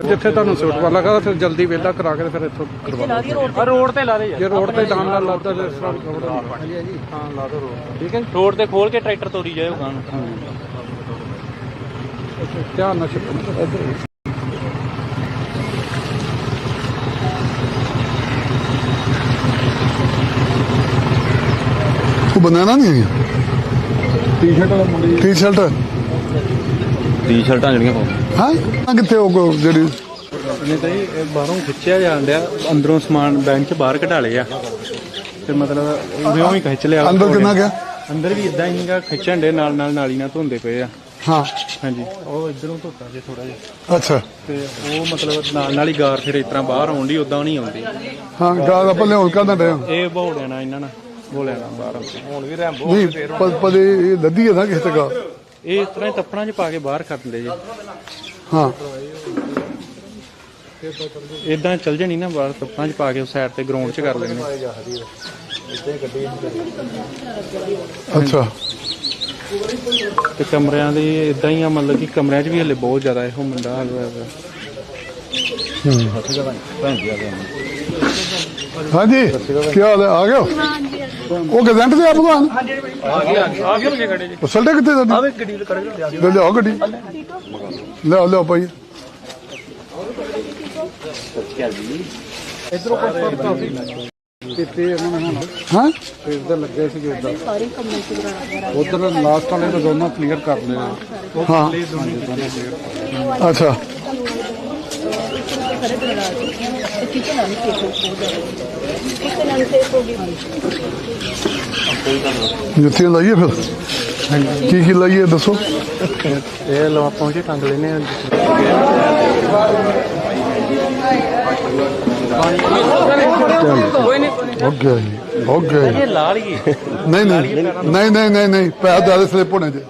ਜਿੱਥੇ ਤੁਹਾਨੂੰ ਸੂਟ ਪਾ ਲਗਾ ਫਿਰ ਜਲਦੀ ਵਿਹਲਾ ਕਰਾ ਕੇ ਫਿਰ ਇੱਥੋਂ ਕਰਵਾ ਲਾ ਦੀ ਰੋਡ ਤੇ। ਰੋਡ ਤੇ ਲਾ ਦੇ ਯਾਰ। ਜੇ ਰੋਡ ਤੇ ਜਾਣ ਨਾਲ ਲੱਗਦਾ ਇਸ ਤਰ੍ਹਾਂ ਹਾਂ ਲਾ ਦੋ ਰੋਡ ਠੀਕ ਹੈ? ਰੋਡ ਤੇ ਖੋਲ ਕੇ ਟਰੈਕਟਰ ਤੋਰੀ ਜਾਇਓ ਗਾਂ ਨੂੰ। ਧਿਆਨ ਨਾਲ ਛੱਡੋ ਉਹ ਬਨਾਨਾ ਨਹੀਂ ਟੀ-ਸ਼ਰਟ ਵਾਲਾ ਮੁੰਡੇ ਟੀ-ਸ਼ਰਟ ਟੀ-ਸ਼ਰਟਾਂ ਜਿਹੜੀਆਂ ਹਾਂ? ਆਹ ਕਿੱਥੇ ਉਹ ਕੋ ਜਿਹੜੀ ਨੇ ਤਾਂ ਇਹ ਬਾਹਰੋਂ ਖਿੱਚਿਆ ਜਾਣ ਡਿਆ ਅੰਦਰੋਂ ਸਮਾਨ ਬੈਂਕ ਚ ਬਾਹਰ ਕਢਾ ਲਿਆ ਤੇ ਮਤਲਬ ਉਵੇਂ ਹੀ ਖਿੱਚ ਲਿਆ। ਅੰਦਰ ਕਿੰਨਾ ਗਿਆ ਅੰਦਰ ਵੀ ਇਦਾਂ ਹੀਗਾ ਖਿੱਚਣ ਦੇ ਨਾਲ ਨਾਲ ਨਾਲੀ ਨਾਲ ਧੋਂਦੇ ਪਏ ਆ। ਹਾਂ। ਹਾਂਜੀ। ਉਹ ਇਧਰੋਂ ਧੋਤਾ ਜੇ ਥੋੜਾ ਜਿਹਾ। ਅੱਛਾ। ਤੇ ਉਹ ਮਤਲਬ ਨਾਲ ਨਾਲ ਹੀ ਗਾਰ ਫਿਰ ਇਸ ਤਰ੍ਹਾਂ ਬਾਹਰ ਆਉਂਦੀ ਉਦਾਂ ਨਹੀਂ ਆਉਂਦੀ। ਹਾਂ ਗਾਲ ਆਪਾਂ ਲਿਆਉਣ ਕਾਹਦਾ ਡਿਆ ਇਹ ਬੋਲ ਲੈਣਾ ਇਹਨਾਂ ਨਾਲ। ਬੋਲ ਲੈਣਾ ਬਾਹਰ। ਹੁਣ ਵੀ ਨਹੀਂ ਪਰ ਇਹ ਲੱਦੀ ਹੈ ਨਾ ਕਿਸੇ ਤੇ ਗਾਲ ਇਹ ਇਸ ਤਰ੍ਹਾਂ ਹੀ ਤੱਪੜਾਂ 'ਚ ਪਾ ਕੇ ਬਾਹਰ ਕਰ ਦਿੰਦੇ ਜੀ। ਹਾਂ। ਇਦਾਂ ਚੱਲ ਜਣੀ ਨਾ ਬਾਹਰ ਤੱਪੜਾਂ 'ਚ ਪਾ ਕੇ ਸਾਈਡ ਤੇ ਗਰਾਊਂਡ 'ਚ ਕਰ ਲੈਣੇ ਅੱਛਾ। ਤੇ ਕਮਰਿਆਂ ਦੇ ਇਦਾਂ ਹੀ ਆ ਮਤਲਬ ਕਿ ਕਮਰਿਆਂ 'ਚ ਵੀ ਹਲੇ ਬਹੁਤ ਜ਼ਿਆਦਾ ਇਹੋ ਮੁੰਡਾ ਹਾਲ ਹੋਇਆ ਹਾਂਜੀ ਕੀ ਹਾਲ ਹੈ? ਆ ਗਏ ਹੋ? ਉਹ ਗਜ਼ੈਂਟ ਤੇ ਆ ਭਗਵਾਨ? ਆ ਕਿਉਂ ਜੇ ਖੜੇ ਜੀ ਉਹ ਸਲਟੇ ਕਿੱਥੇ ਸਾਡੀ ਆਵੇ ਗੱਡੀ ਕੱਢ ਕੇ ਲੈ ਲਿਆਓ ਗੱਡੀ। ਲਿਆਓ ਲਿਆਓ ਭਾਈ। ਕਿਤੇ ਇਹਨਾਂ ਨੇ ਹਾਂ? ਫੇਰ ਦੇ ਲੱਗੇ ਸੀਗੇ ਇਦਾਂ ਉਧਰ ਲਾਸਟ ਵਾਲੇ ਨੂੰ ਦੋਨੋਂ ਕਲੀਅਰ ਕਰ ਲਿਆ ਹਾਂ। ਅੱਛਾ। ਜੁੱਤੀਆਂ ਲਾਈਏ ਫਿਰ? ਕੀ ਕੀ ਲਾਈਏ ਦੱਸੋ? ਇਹ ਲਵਾ ਪਹੁੰਚੇ ਟੰਗ ਲੈਨੇ ਆ ਓਕੇ ਜੀ ਓਕੇ ਇਹ ਲਾ ਲਈਏ। ਨਹੀਂ ਨਹੀਂ ਨਹੀਂ ਨਹੀਂ ਨਹੀਂ ਨਹੀਂ ਪੈਸੇ ਜ਼ਿਆਦਾ ਸਲਿੱਪ ਹੋਣੇ ਜੇ।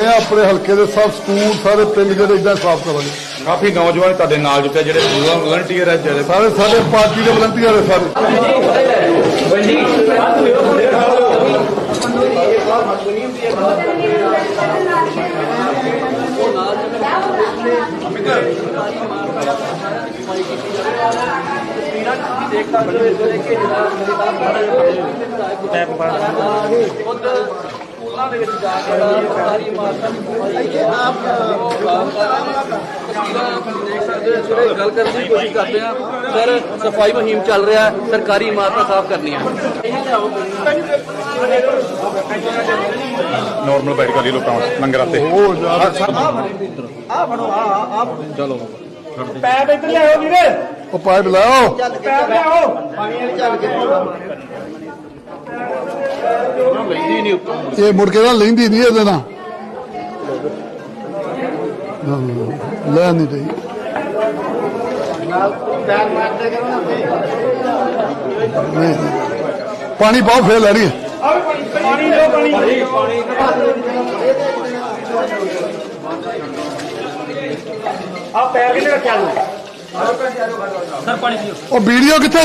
ਇਹ ਆਪਣੇ ਹਲਕੇ ਦੇ ਸਭ ਸਕੂਲ ਸਾਰੇ ਪਿੰਡ ਜਿਹੜੇ ਇਦਾਂ ਸਾਫ਼ ਕਰਾਂਗੇ। ਕਾਫੀ ਨੌਜਵਾਨ ਤੁਹਾਡੇ ਨਾਲ ਜੁਟੇ ਜਿਹੜੇ ਵਲੰਟੀਅਰ ਹੈ ਜਿਹੜੇ ਸਾਰੇ ਸਾਡੇ ਪਾਰਟੀ ਦੇ ਵਲੰਟੀਅਰ ਹੈ ਸਾਰੇ। ਗੱਲ ਕਰਨ ਦੀ ਕੋਸ਼ਿਸ਼ ਕਰਦੇ ਆ ਸਰ ਸਫ਼ਾਈ ਮੁਹਿੰਮ ਚੱਲ ਰਿਹਾ ਹੈ ਸਰਕਾਰੀ ਇਮਾਰਤਾਂ ਸਾਫ਼ ਕਰਨੀਆਂ ਨਾਰਮਲ ਬੈਠ ਕਰ ਲੋਕਾਂ ਵਾਸਤੇ ਲੰਗਰਾਂ ਤੇ ਉਹ ਯਾਰ ਉਹ ਪਾਈਪ ਲਾਓ ਇਹ ਮੁੜ ਕੇ ਨਾ ਲੈਂਦੀ ਨਹੀਂ ਇਹਦੇ ਨਾਲ। ਨਾ, ਨਾ, ਨਾ, ਲੈ ਨਹੀਂ ਰਹੀ। ਨਹੀਂ, ਨਹੀਂ। ਪਾਣੀ ਪਾਓ ਫੇਰ ਲੈ ਰਹੀ ਹੈ ਉਹ ਵੀਡੀਓ ਕਿੱਥੇ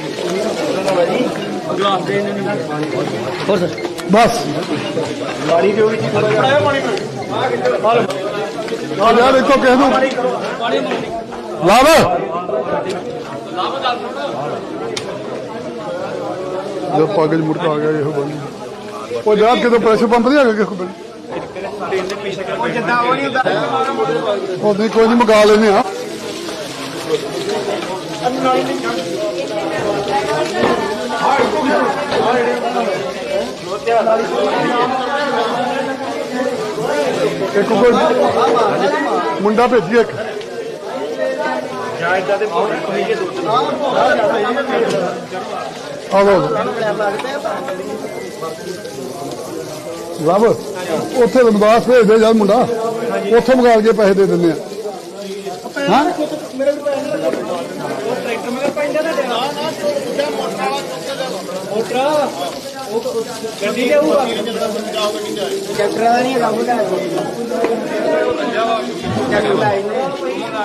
ਕਿੱਥੇ ਆ ਬਸ। ਆ ਯਾਰ ਇੱਕੋ ਕਹਿ ਦੂੰ ਲਾਵ। ਜੋ ਪਾਗਲ ਮੁੜ ਕੇ ਆ ਗਿਆ, ਇਹੋ ਬੰਦ। ਉਹ ਜਾ ਕਿਤੇ ਪ੍ਰੈਸ਼ਰ ਪੰਪ ਨਹੀਂ ਹੈਗਾ ਕਿਸੇ ਕੋਲ? ਉਹ ਨਹੀਂ, ਕੋਈ ਨਹੀਂ, ਮਗਾ ਲੈਨੇ ਆ ਇੱਕ ਕੋਈ ਮੁੰਡਾ ਭੇਜੀ ਇੱਕ। ਆਵੋ ਰੱਬ ਉੱਥੇ ਰਮਦਾਸ ਭੇਜ ਦੇ ਯਾਰ ਮੁੰਡਾ। ਉੱਥੇ ਮਗਾ ਕੇ ਪੈਸੇ ਦੇ ਦਿੰਦੇ ਆ। ਹਾਂ?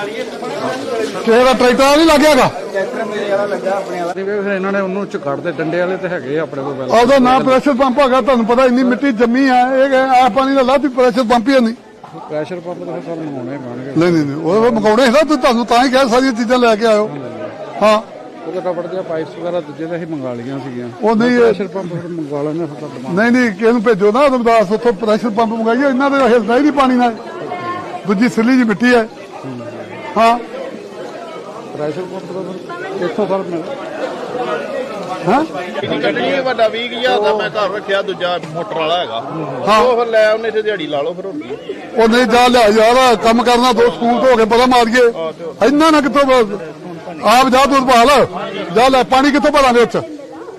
ਕਿਸੇ ਦਾ ਟਰੈਕਟਰ ਨਹੀਂ ਲੱਗਿਆਗਾ ਨਹੀਂ ਵੇ ਫਿਰ ਇਹਨਾਂ ਨੇ ਉਹਨੂੰ ਝਕੜਦੇ ਡੰਡੇ ਵਾਲੇ ਤੇ ਹੈਗੇ ਆਪਣੇ ਕੋਲ ਪਹਿਲਾਂ ਉਹਦਾ ਨਾਂ ਪ੍ਰੈਸ਼ਰ ਪੰਪ ਹੈਗਾ ਤੁਹਾਨੂੰ ਪਤਾ ਇੰਨੀ ਮਿੱਟੀ ਜੰਮੀ ਆ ਇਹ ਆ ਪਾਣੀ ਦਾ ਲਾਤੀ ਪ੍ਰੈਸ਼ਰ ਪੰਪ ਹੀ ਨਹੀਂ। ਪ੍ਰੈਸ਼ਰ ਪੰਪ ਤਾਂ ਫਿਰ ਸਾਨੂੰ ਹੋਣੇ ਪੈਣਗੇ। ਨਹੀਂ ਨਹੀਂ ਨਹੀਂ ਉਹ ਮਗਾਉਣੇ ਸੀ ਨਾ ਤੁਹਾਨੂੰ ਤਾਂ ਹੀ ਕਿਹਾ ਸਾਰੀਆਂ ਚੀਜ਼ਾਂ ਲੈ ਕੇ ਆਇਓ। ਹਾਂ। ਉਹਦੇ ਰਬੜ ਦੀਆਂ ਪਾਈਪਸ ਵਗੈਰਾ ਦੂਜੇ ਤਾਂ ਅਸੀਂ ਮੰਗਾ ਲਈਆਂ ਸੀਗੀਆਂ। ਉਹ ਨਹੀਂ ਇਹ- ਪ੍ਰੈਸ਼ਰ ਪੰਪ ਫਿਰ ਮੰਗਾ ਲੈਣੇ ਫਿਰ ਤਾਂ demand ਨਹੀਂ ਨਹੀਂ ਕਿਸ ਨੂੰ ਭੇਜੋ ਨਾ ਰਮਦਾਸ ਉੱਥੋਂ ਪ੍ਰੈਸ਼ਰ ਪੰਪ ਮੰਗਾਈਏ ਇਹਨਾਂ ਦੇ ਹਿਲਦਾ ਹੀ ਨਹੀਂ ਪਾਣੀ ਨਾਲ। ਦੂਜੀ ਸਿੱਲੀ ਜੀ ਮਿੱਟੀ ਹੈ। ਹਾਂ। ਪ੍ਰੈਸ਼ਰ ਪੰਪ ਦਾ ਫਿਰ ਕਿੱਥੋਂ ਸਰ ਮਿਲ ਹਾਂ? ਕੱਢਣੀ ਹੈ ਵੱਡਾ 20000 ਦਾ ਮੈਂ ਘਰ ਰੱਖਿਆ ਦੂਜਾ ਮੋਟਰ ਵਾਲਾ ਹੈਗਾ। ਹਾਂ। ਉਹ ਫਿਰ ਲੈ ਉਹਨੇ ਤੇ ਦਿਹਾੜੀ ਲਾ ਲਓ ਫਿਰ ਉਹ ਨਹੀਂ ਜਾ ਲਿਆ ਯਾਰ ਕੰਮ ਕਰਨਾ ਦੋ ਸਕੂਲ ਤੋਂ ਹੋ ਕੇ ਪਤਾ ਮਾਰੀਏ। ਇੰਨਾ ਨਾ ਕਿੱਥੋਂ ਬ- ਆਪ ਜਾ ਦੁੱਧ ਭਾਲ ਜਾ ਲੈ ਪਾਣੀ ਕਿੱਥੋਂ ਭਰਾਂਗੇ ਉੱਚ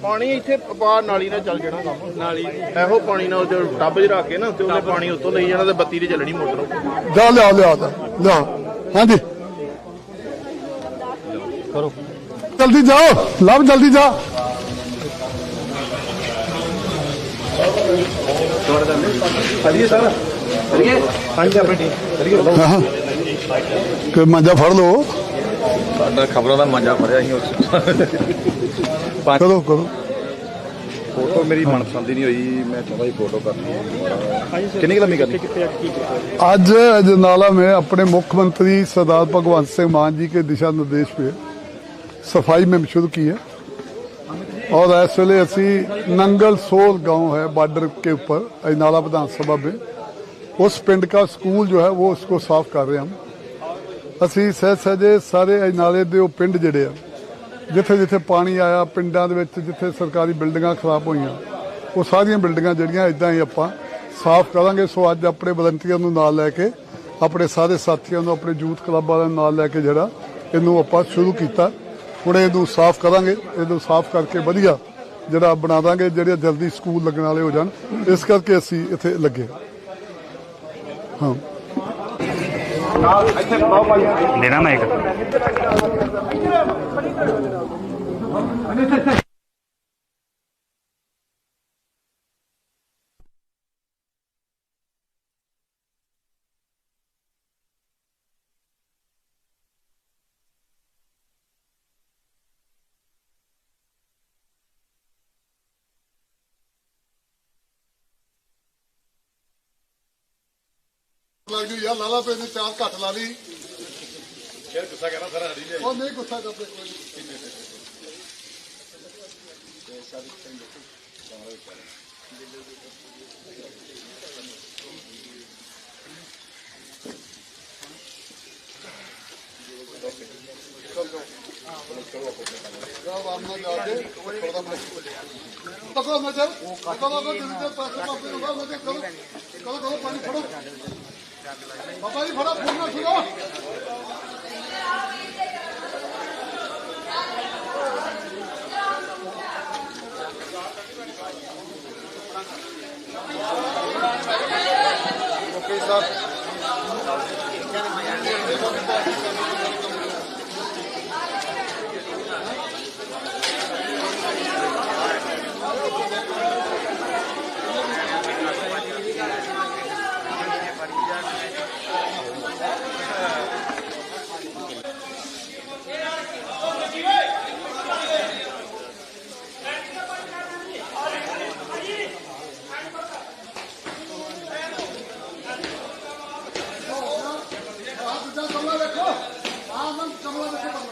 ਪਾਣੀ ਇੱਥੇ ਬਾਹਰ ਨਾਲੀ ਨਾਲ ਚੱਲ ਜਾਣਾ ਕੰਮ। ਨਾਲੀ ਇਹੋ ਪਾਣੀ ਨਾਲ ਜੋ ਟੱਬ 'ਚ ਰੱਖ ਕੇ ਨਾ ਤੇ ਉਹਨੇ ਪਾਣੀ ਉੱਤੋਂ ਲਈ ਜਾਣਾ ਤੇ ਬੱਤੀ ਤੇ ਚੱਲਣੀ ਮੋਟਰ ਜਾ ਲਿਆ ਲਿਆ ਤਾ, ਲਿਆ। ਹਾਂਜੀ। ਕਰੋ। ਜਲਦੀ ਜਾਓ ਲਵ ਜਲਦੀ ਜਾ। ਹਾਂ ਕਿ ਮੰਜਾ ਫੜ ਲਓ। ਸਾਡਾ ਖਬਰਾਂ ਦਾ ਮੰਜਾ ਫੜਿਆ ਸੀ ਉਸ ਕਰੋ ਕਰੋ ਫੋਟੋ ਮੇਰੀ ਮਨਪਸੰਦ ਦੀ ਨਹੀਂ ਹੋਈ ਮੈਂ ਚਾਹੁੰਦਾ ਸੀ ਫੋਟੋ ਕਰਨੀ ਕਿੰਨੀ ਕੁ ਲੰਮੀ ਕਰਨੀ आज अजनाला में अपने मुख्यमंत्री सरदार भगवंत सिंह मान जी के दिशा निर्देश पे सफाई में शुरू की है और इस वेले असी नंगल सोल गांव है बॉर्डर के ऊपर अजनाला विधान सभा में उस पिंड का स्कूल जो है वो उसको साफ कर रहे हैं हम ਅਸੀਂ ਸਹਿ ਸਹਜੇ ਸਾਰੇ ਅਜਨਾਲੇ ਦੇ ਉਹ ਪਿੰਡ ਜਿਹੜੇ ਆ, ਜਿੱਥੇ ਜਿੱਥੇ ਪਾਣੀ ਆਇਆ, ਪਿੰਡਾਂ ਦੇ ਵਿੱਚ ਜਿੱਥੇ ਸਰਕਾਰੀ ਬਿਲਡਿੰਗਾਂ ਖਰਾਬ ਹੋਈਆਂ, ਉਹ ਸਾਰੀਆਂ ਬਿਲਡਿੰਗਾਂ ਜਿਹੜੀਆਂ ਇਦਾਂ ਹੀ ਆਪਾਂ ਸਾਫ਼ ਕਰਾਂਗੇ। ਸੋ ਅੱਜ ਆਪਣੇ ਵਲੰਟੀਅਰ ਨੂੰ ਨਾਲ ਲੈ ਕੇ, ਆਪਣੇ ਸਾਰੇ ਸਾਥੀਆਂ ਨੂੰ, ਆਪਣੇ ਯੂਥ ਕਲੱਬ ਵਾਲਿਆਂ ਨੂੰ ਨਾਲ ਲੈ ਕੇ ਜਿਹੜਾ, ਇਹਨੂੰ ਆਪਾਂ ਸ਼ੁਰੂ ਕੀਤਾ। ਹੁਣ ਇਹਨੂੰ ਸਾਫ਼ ਕਰਾਂਗੇ, ਇਹਨੂੰ ਸਾਫ਼ ਕਰਕੇ ਵਧੀਆ ਜਿਹੜਾ ਬਣਾ ਦਾਂਗੇ, ਜਿਹੜੇ ਜਲਦੀ ਸਕੂਲ ਲੱਗਣ ਵਾਲੇ ਹੋ ਜਾਣ। ਇਸ ਕਰਕੇ ਅਸੀਂ ਇੱਥੇ ਲੱਗੇ ਹਾਂ। ਦੇਣਾ ਮੈਂ ਇੱਕ ਲੱਗ ਜੂ ਯਾਰ ਲਾਲਾ ਪੇ ਨੇ ਚਾਰ ਘੱਟ ਲਾ ਲਈ। ਫਿਰ ਗੁੱਸਾ ਕਰਨਾ ਸਾਰਾ ਹਰੀ ਉਹ ਨਹੀਂ ਗੁੱਸਾ ਕਰਦੇ ਕੋਈ ਪਕੜੋ ਮੈਂ ਚੱਲ। ਪਕੜੋ ਮੈਂ ਚਿਰ ਪੈਸੇ ਪਾਪੇ ਨੂੰ ਮੈਂ ਚੱਲ। ਕਰੋ ਕਰੋ ਕਰੋ ਪਾਣੀ ਫੜੋ। ਬਾਬਾ ਜੀ ਫੜਾ ਫੋਨ ਨਾ ਸੁਣੋ। ਆਹ ਦੂਜਾ ਕਮਲਾ ਦੇਖੋ ਆਹ ਮਨ ਕਮਲਾ ਦੇਖੋ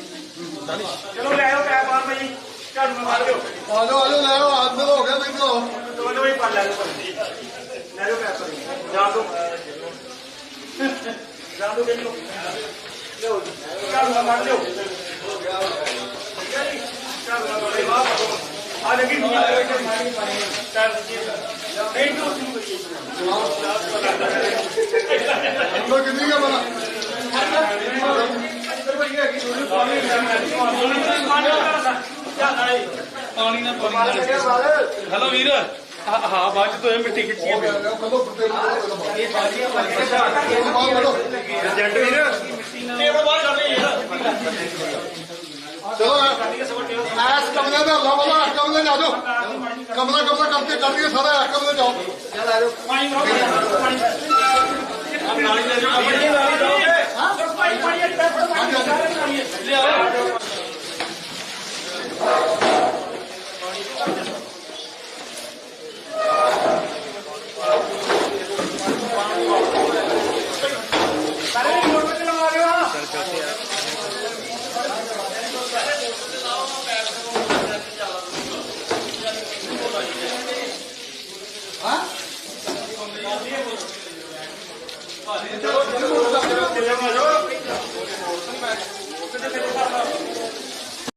ਚਲੋ ਲੈ ਆਓ ਪੈਪ ਬਾਹਰ ਭਾਈ ਝਾੜੂ ਨਾਲ ਮਾਰ ਦਿਓ ਆ ਜਾਓ ਆ ਜਾਓ ਲੈ ਆਓ ਹੱਥ ਹੋ ਗਿਆ ਨਹੀਂ ਚਲੋ ਦੋਨੋਂ ਹੀ ਪਾ ਲੈ ਲਓ ਭਾਈ ਲੈ ਜਾਓ ਪੈਪ ਭਾਈ ਜਾਣ ਦੋ ਜਾਣ ਦੋ ਕਿੰਨੂ ਲਿਓ ਜੀ ਝਾੜੂ ਨਾਲ ਮਾਰ ਦਿਓ ਝਾੜੂ ਨਾਲ ਮਾਰ ਦਿਓ ਆ ਲੱਗੀ ਨਹੀਂ। ਆ ਚੱਲ ਜੀ ਅੰਦਰ ਕਿੰਨੀ ਹੈ ਬਣਾ ਹਲੋ ਵੀਰ। ਹਾਂ ਬਾਅਦ ਚ ਤੋਂ ਮਿੱਟੀ ਖਿੱਚੀ ਏਜੰਟ ਵੀਰ ਟੇਬਲ ਬਾਹਰ ਕਰ ਲਈ ਯਾਰ ਚਲੋ ਐਸ ਕਮਰੇ ਦਾ ਅੱਲਾ ਵਾਲਾ ਕਮਰੇ ਜਾ ਜਾਓ। ਕਮਰਾ ਕਮਰਾ ਕਰਕੇ ਕਰ ਦਈਏ ਸਾਰਾ ਐਸ ਕਮਰੇ ਜਾਓ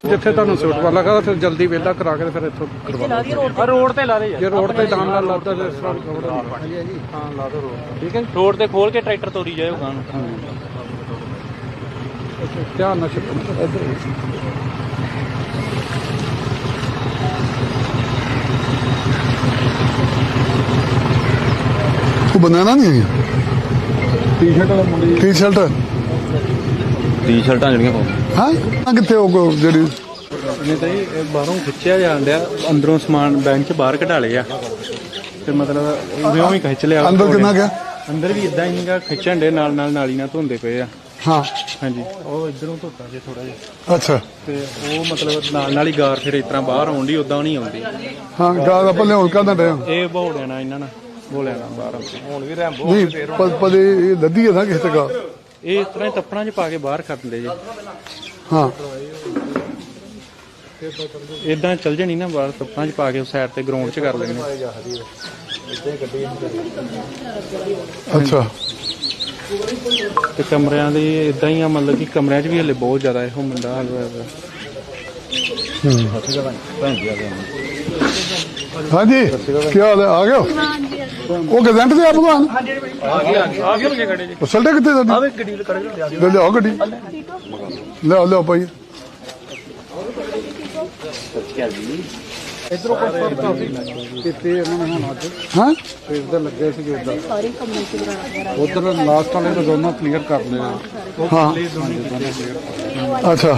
ਜਿੱਥੇ ਤੁਹਾਨੂੰ ਸੂਟ ਵਾਲਾ ਲੱਗਾ ਫਿਰ ਜਲਦੀ ਵਿਹਲਾ ਕਰਾ ਕੇ ਤੇ ਫਿਰ ਇੱਥੋਂ ਕਰਵਾ ਲਓ ਰੋਡ ਤੇ। ਲਾ ਦੇ ਜੇ ਰੋਡ ਤੇ ਜਾਣ ਨਾਲ ਲੱਗਦਾ ਤੇ ਇਸ ਤਰ੍ਹਾਂ ਹਾਂ ਲਾ ਦੋ ਰੋਡ ਠੀਕ ਹੈ। ਜੀ? ਰੋਡ ਤੇ ਖੋਲ ਕੇ ਟਰੈਕਟਰ ਤੋਰੀ ਜਾਇਓ ਗਾਂ ਨੂੰ। ਧਿਆਨ ਨਾਲ ਛੱਡੋ ਇੱਧਰ। ਉਹ ਬਨਾਨਾ ਨਹੀਂ ਹੈ ਟੀ-ਸ਼ਰਟ ਵਾਲਾ ਮੁੰਡੇ ਟੀ-ਸ਼ਰਟ ਟੀ-ਸ਼ਰਟਾਂ ਜਿਹੜੀਆਂ ਹਾਂ? ਆਹ ਕਿੱਥੇ ਉਹ ਜਿਹੜੀ? ਨਹੀਂ ਤਾਂ ਇਹ ਬਾਹਰੋਂ ਖਿੱਚਿਆ ਜਾਣ ਡਿਆ ਅੰਦਰੋਂ ਸਮਾਨ ਬੈਂਕ ਚ ਬਾਹਰ ਕਢਾ ਲਿਆ ਤੇ ਮਤਲਬ ਉਵੇਂ ਹੀ ਖਿੱਚ ਲਿਆ। ਅੰਦਰ ਕਿੰਨਾ ਗਿਆ ਅੰਦਰ ਵੀ ਇਦਾਂ ਹੀ ਗਾ ਖਿੱਚਣ ਦੇ ਨਾਲ ਨਾਲ ਨਾਲੀ ਨਾਲ ਧੋਂਦੇ ਪਏ ਆ। ਹਾਂ। ਹਾਂਜੀ। ਉਹ ਇਧਰੋਂ ਧੋਤਾ ਜੇ ਥੋੜਾ ਜਿਹਾ। ਅੱਛਾ। ਤੇ ਉਹ ਮਤਲਬ ਨਾਲ ਨਾਲ ਹੀ ਗਾਰ ਫਿਰ ਇਸ ਤਰ੍ਹਾਂ ਬਾਹਰ ਆਉਂਦੀ ਉਦਾਂ ਨਹੀਂ ਆਉਂਦੀ। ਹਾਂ ਗਾਲ ਆਪਾਂ ਲਿਆਉਣ ਕਾਹਦਾ ਡਿਆ ਇਹ ਬੋਲ ਦੇਣਾ ਇਹਨਾਂ ਨਾਲ ਬੋਲਿਆ ਨਾ ਬਾਹਰ। ਹੁਣ ਵੀ ਨਹੀਂ ਪਰ ਪਰ ਇਹ ਲੱਦੀ ਹੈ ਨਾ ਕਿਸੇ ਤੇ ਗਾਲ ਇਹ ਇਸ ਤਰ੍ਹਾਂ ਹੀ ਤੱਪੜਾਂ 'ਚ ਪਾ ਕੇ ਬਾਹਰ ਕਰ ਦਿੰਦੇ ਜੀ। ਹਾਂ। ਇਦਾਂ ਚੱਲ ਜਣੀ ਨਾ ਬਾਹਰ ਤੱਪੜਾਂ 'ਚ ਪਾ ਕੇ ਸਾਈਡ ਤੇ ਗਰਾਊਂਡ 'ਚ ਕਰ ਲੈਣੇ ਅੱਛਾ। ਤੇ ਕਮਰਿਆਂ ਦੇ ਇਦਾਂ ਹੀ ਆ ਮਤਲਬ ਕਿ ਕਮਰਿਆਂ 'ਚ ਵੀ ਹਲੇ ਬਹੁਤ ਜ਼ਿਆਦਾ ਇਹੋ ਮੁੰਡਾ ਹਾਲ ਹੋਇਆ ਪਿਆ ਹਾਂਜੀ ਕੀ ਹਾਲ ਹੈ? ਆ ਗਏ ਹੋ? ਉਹ ਗਜ਼ੈਂਟ ਤੇ ਆ ਭਗਵਾਨ? ਆ ਕਿਉਂ ਲੱਗੇ ਖੜੇ ਜੀ ਉਹ ਸਲਟੇ ਕਿੱਥੇ ਸਾਡੀ ਆਵੇ ਗੱਡੀ ਕੱਢ ਕੇ ਲੈ ਲਿਆਓ ਗੱਡੀ। ਲਿਆਓ ਲਿਆਓ ਭਾਈ। ਇਧਰੋਂ ਕੋਈ ਫ਼ਰਕ ਕਾਫੀ ਕਿਤੇ ਇਹਨਾਂ ਨੇ ਹੁਣ ਅੱਜ। ਹਾਂ? ਸਵੇਰ ਦੇ ਲੱਗੇ ਸੀ ਉਧਰ ਉਧਰ ਲਾਸਟ ਵਾਲੇ ਨੂੰ ਦੋਨੋਂ ਕਲੀਅਰ ਕਰ ਲਿਆ ਹਾਂ। ਅੱਛਾ।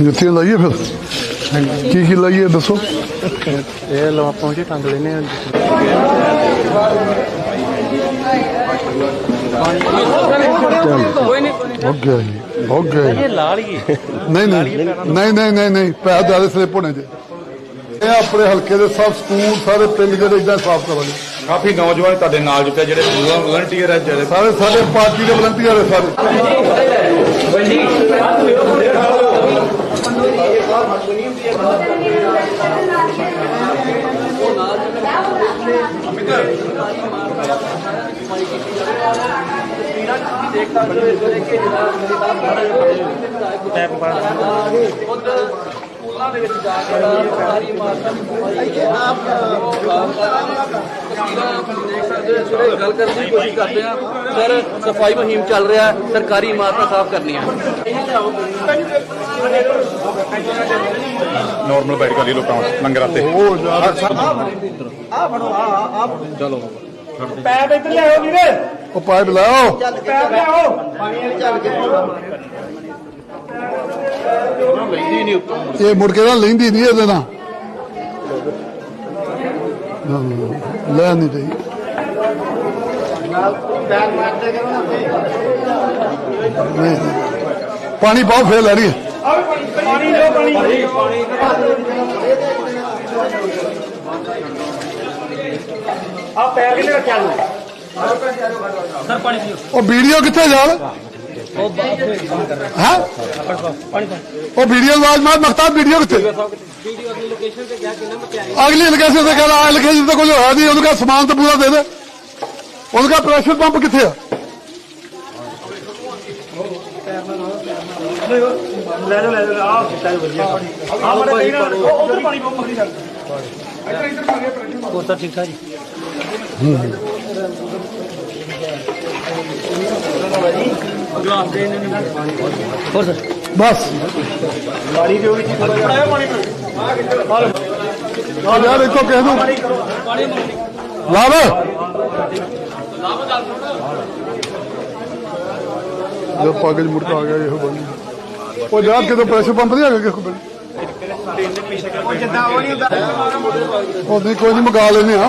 ਜੁੱਤੀਆਂ ਲਾਈਏ ਫਿਰ? ਕੀ ਕੀ ਲਾਈਏ ਦੱਸੋ? ਇਹ ਲੋ ਆਪਾਂ ਜੀ ਟੰਗ ਲੈਨੇ ਆ। ਹੋ ਗਿਆ ਜੀ ਹੋ ਗਿਆ ਜੀ ਲਾ ਨਹੀਂ ਨਹੀਂ ਨਹੀਂ ਨਹੀਂ ਨਹੀਂ ਨਹੀਂ ਪੈਸੇ ਜ਼ਿਆਦਾ ਸਲਿੱਪ ਹੋਣੇ ਜੇ ਇਹ ਆਪਣੇ ਹਲਕੇ ਦੇ ਸਭ ਸਕੂਲ ਸਾਰੇ ਪਿੰਡ ਜਿਹੜੇ ਇਦਾਂ ਸਾਫ਼ ਕਰਾਂਗੇ ਕਾਫੀ ਨੌਜਵਾਨ ਤੁਹਾਡੇ ਨਾਲ ਜੁਟੇ ਜਿਹੜੇ ਵਲੰਟੀਅਰ ਹੈ ਜਿਹੜੇ ਸਾਰੇ ਸਾਡੇ ਪਾਰਟੀ ਦੇ ਵਲੰਟੀਅਰ ਹੈ ਸਾਰੇ ਉਹਨਾਂ ਦੇ ਵਿੱਚ ਜਾ ਕੇ ਸਾਰੀ ਇਮਾਰਤਾਂ ਦੀ ਸਫ਼ਾਈ ਦੇਖ ਸਕਦੇ ਹੋ ਜਿਹੜੇ ਗੱਲ ਕਰਨ ਦੀ ਕੋਸ਼ਿਸ਼ ਕਰਦੇ ਆ ਸਰ ਸਫ਼ਾਈ ਮੁਹਿੰਮ ਚੱਲ ਰਿਹਾ ਹੈ ਸਰਕਾਰੀ ਇਮਾਰਤਾਂ ਸਾਫ਼ ਕਰਨੀਆਂ ਨਾਰਮਲ ਬੈਠ ਕਰ ਲਈ ਲੋਕਾਂ ਵਾਸਤੇ ਲੰਗਰ ਆਤੇ ਉਹ ਜ਼ਿਆਦਾ ਪੈਪ ਇੱਧਰ ਲਿਆਓ ਵੀਰੇ। ਉਹ ਪਾਈਪ ਲਾਓ। ਪੈਪ ਲਿਆਓ ਇਹ ਮੁੜ ਕੇ ਨਾ ਲੈਂਦੀ ਨਹੀਂ ਇਹਦੇ ਨਾਲ। ਨਾ, ਨਾ, ਨਾ, ਲੈ ਨਹੀਂ ਰਹੀ। ਨਹੀਂ, ਨਹੀਂ। ਪਾਣੀ ਪਾਓ ਫੇਰ ਲੈ ਰਹੀ ਹੈ ਪਾਣੀ ਲਿਓ ਪਾਣੀ। ਆ ਪੈਰ ਕਿਨੇ ਰੱਖਿਆ ਨੂੰ ਉਹ ਵੀਡੀਓ ਕਿੱਥੇ ਜਾ ਹਾਂ ਉਹ ਵੀਡੀਓ ਆਵਾਜ਼ ਮਾਰ ਮਖਤਾ ਵੀਡੀਓ ਕਿੱਥੇ? ਅਗਲੀ ਲੋਕੇਸ਼ਨ ਤੇ ਕਹਿੰਦਾ ਆ ਲੋਕੇਸ਼ਨ ਤੇ ਕੁਝ ਹੋਇਆ ਨਹੀਂ ਉਹਨੂੰ ਕਹਾ ਸਮਾਨ ਤਾਂ ਪੂਰਾ ਦੇ ਦੇ। ਉਹਨੂੰ ਕਹਾ ਪ੍ਰੈਸ਼ਰ ਪੰਪ ਕਿੱਥੇ ਆ? ਲੈ ਲਓ ਲੈ ਲਓ ਆਹ ਕੀਤਾ ਵਧੀਆ ਆਹ ਬੜਾ ਕਹੀ ਨਾ ਉਧਰ ਪਾਣੀ ਬਹੁਤ ਮਗਰੀ ਚੱਲ ਇੱਧਰ ਇੱਧਰ ਪਾ ਗਿਆ ਹੋਰ ਤਾਂ ਠੀਕ ਠਾਕ ਜੀ। ਹੋਰ ਸਰ ਬਸ। ਪਾਣੀ ਦਿਓ ਵਿੱਚ ਥੋੜਾ ਜਿਹਾ ਪਾਣੀ ਆ ਯਾਰ, ਇੱਕੋ ਕਹਿ ਦੂੰ। ਲਾਵ। ਜੋ ਪਾਗਜ ਮੁੜ ਕੇ ਆ ਗਿਆ, ਇਹੋ ਬੰਦ। ਉਹ ਯਾਰ, ਕਿਤੇ ਪ੍ਰੈਸ਼ਰ ਪੰਪ ਨਹੀਂ ਹੈਗਾ ਕਿਸੇ ਕੋਲ? ਉਹ ਜਿੱਦਾਂ ਉਹ ਨਹੀਂ ਹੁੰਦਾ ਉਹ ਨਹੀਂ ਕੋਈ ਨਹੀਂ, ਮਗਾ ਲੈਨੇ ਆ।